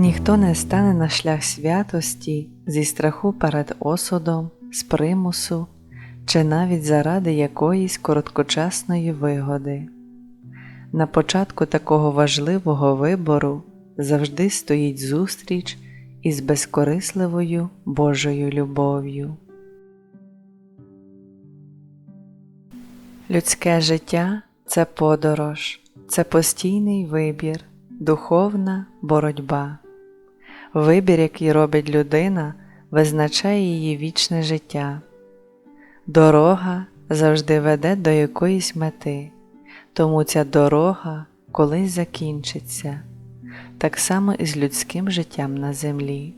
Ніхто не стане на шлях святості зі страху перед осудом, з примусу чи навіть заради якоїсь короткочасної вигоди. На початку такого важливого вибору завжди стоїть зустріч із безкорисливою Божою любов'ю. Людське життя це подорож, це постійний вибір, духовна боротьба. Вибір, який робить людина, визначає її вічне життя. Дорога завжди веде до якоїсь мети, тому ця дорога колись закінчиться, так само і з людським життям на землі.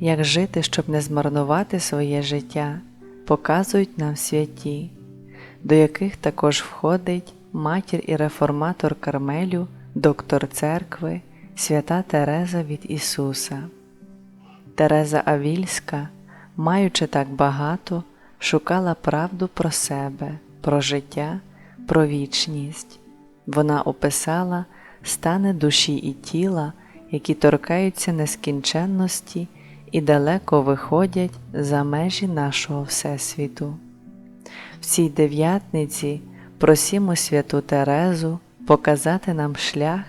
Як жити, щоб не змарнувати своє життя, показують нам святі, до яких також входить матір і реформатор Кармелю, доктор церкви, свята Тереза від Ісуса. Тереза Авільська, маючи так багато, шукала правду про себе, про життя, про вічність. Вона описала стани душі і тіла, які торкаються нескінченності і далеко виходять за межі нашого Всесвіту. В цій дев'ятниці просімо святу Терезу показати нам шлях,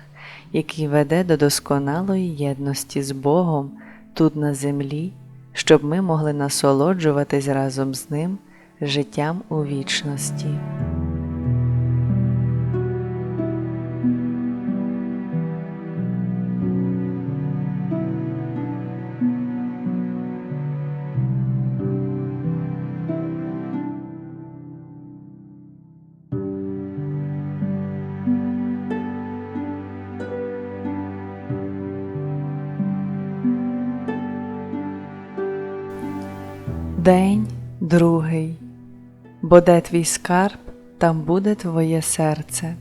який веде до досконалої єдності з Богом тут на землі, щоб ми могли насолоджуватись разом з Ним життям у вічності. День другий, бо де твій скарб, там буде твоє серце.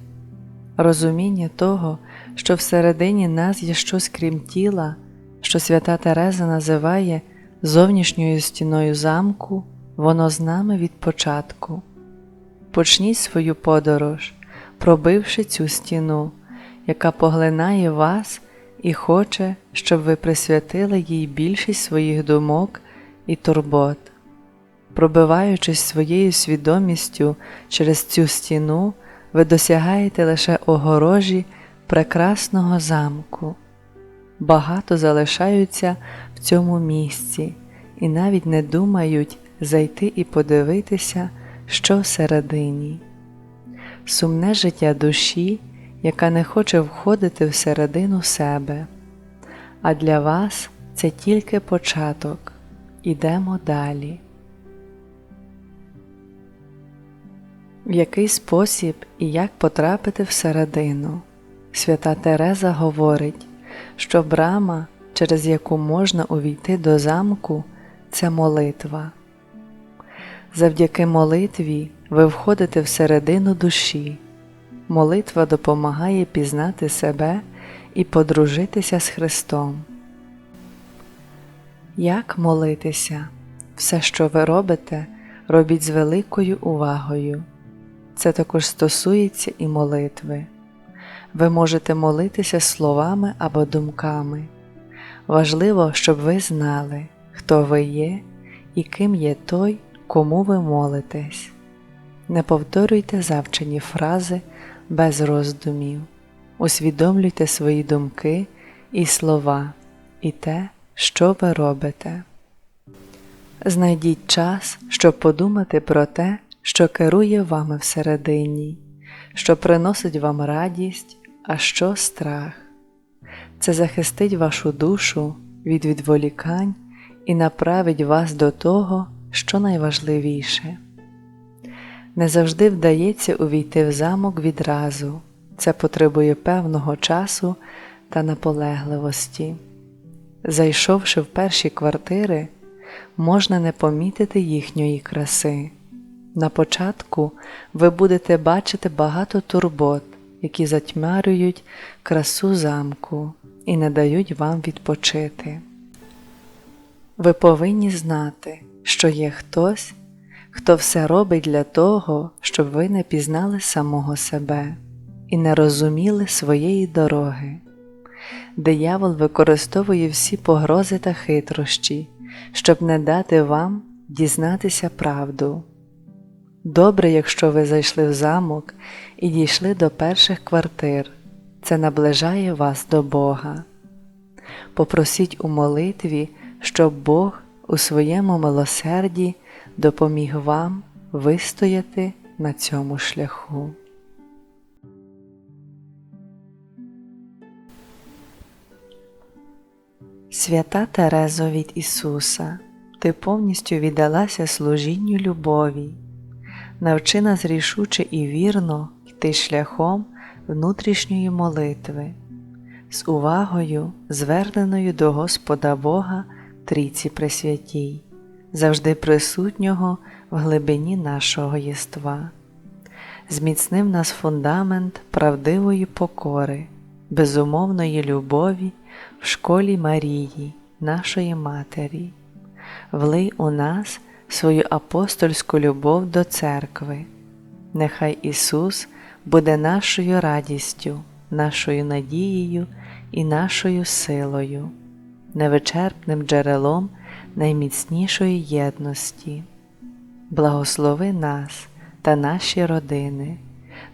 Розуміння того, що всередині нас є щось крім тіла, що свята Тереза називає зовнішньою стіною замку, воно з нами від початку. Почніть свою подорож, пробивши цю стіну, яка поглинає вас і хоче, щоб ви присвятили їй більшість своїх думок і турбот. Пробиваючись своєю свідомістю через цю стіну, ви досягаєте лише огорожі прекрасного замку. Багато залишаються в цьому місці і навіть не думають зайти і подивитися, що всередині. Сумне життя душі, яка не хоче входити всередину себе, а для вас це тільки початок. Ідемо далі. В який спосіб і як потрапити всередину? Свята Тереза говорить, що брама, через яку можна увійти до замку, це молитва. Завдяки молитві ви входите всередину душі. Молитва допомагає пізнати себе і подружитися з Христом. Як молитися? Все, що ви робите, робіть з великою увагою. Це також стосується і молитви. Ви можете молитися словами або думками. Важливо, щоб ви знали, хто ви є і ким є той, кому ви молитесь. Не повторюйте завчені фрази без роздумів, усвідомлюйте свої думки і слова і те, що ви робите. Знайдіть час, щоб подумати про те, що керує вами всередині, що приносить вам радість, а що страх. Це захистить вашу душу від відволікань і направить вас до того, що найважливіше. Не завжди вдається увійти в замок відразу, це потребує певного часу та наполегливості. Зайшовши в перші квартири, можна не помітити їхньої краси. На початку ви будете бачити багато турбот, які затьмарюють красу замку і не дають вам відпочити. Ви повинні знати, що є хтось, хто все робить для того, щоб ви не пізнали самого себе і не розуміли своєї дороги. Диявол використовує всі погрози та хитрощі, щоб не дати вам дізнатися правду. Добре, якщо ви зайшли в замок і дійшли до перших квартир, це наближає вас до Бога. Попросіть у молитві, щоб Бог у своєму милосерді допоміг вам вистояти на цьому шляху. Свята Терезо від Ісуса, Ти повністю віддалася служінню любові, навчи нас рішуче і вірно йти шляхом внутрішньої молитви, з увагою, зверненою до Господа Бога Трійці Пресвятій, завжди присутнього в глибині нашого єства. Зміцнив нас фундамент правдивої покори, безумовної любові в школі Марії, нашої Матері, влий у нас свою апостольську любов до церкви. Нехай Ісус буде нашою радістю, нашою надією і нашою силою, невичерпним джерелом найміцнішої єдності. Благослови нас та наші родини,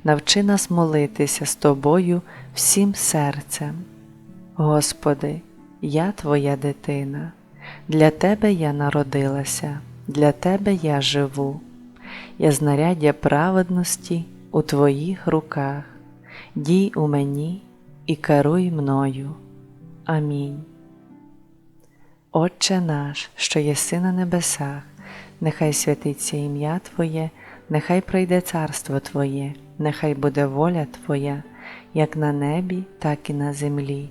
навчи нас молитися з Тобою всім серцем. Господи, я Твоя дитина, для Тебе я народилася, для Тебе я живу, я знаряддя праведності у Твоїх руках, дій у мені і керуй мною. Амінь. Отче наш, що єси на небесах, нехай святиться ім'я Твоє, нехай прийде царство Твоє, нехай буде воля Твоя, як на небі, так і на землі.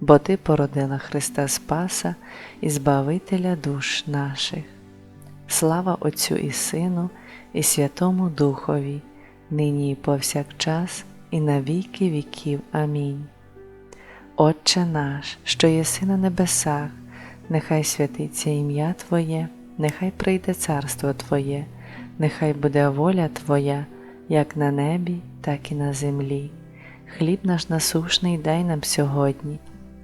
бо Ти породила Христа Спаса і Збавителя душ наших. Слава Отцю і Сину, і Святому Духові, нині і повсякчас, і на віки віків. Амінь. Отче наш, що єси на небесах, нехай святиться ім'я Твоє, нехай прийде царство Твоє, нехай буде воля Твоя, як на небі, так і на землі. Хліб наш насушний дай нам сьогодні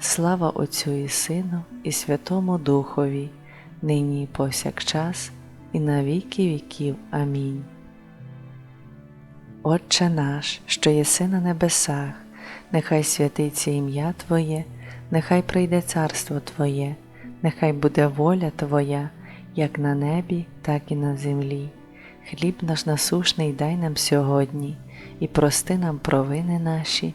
Слава Отцю і Сину, і Святому Духові, нині і повсякчас, і на віки віків. Амінь. Отче наш, що єси на небесах, нехай святиться ім'я Твоє, нехай прийде царство Твоє, нехай буде воля Твоя, як на небі, так і на землі. Хліб наш насушний дай нам сьогодні, і прости нам провини наші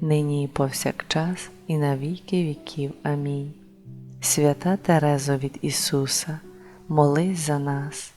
нині і повсякчас, і на віки віків. Амінь. Свята Терезо від Ісуса, молись за нас.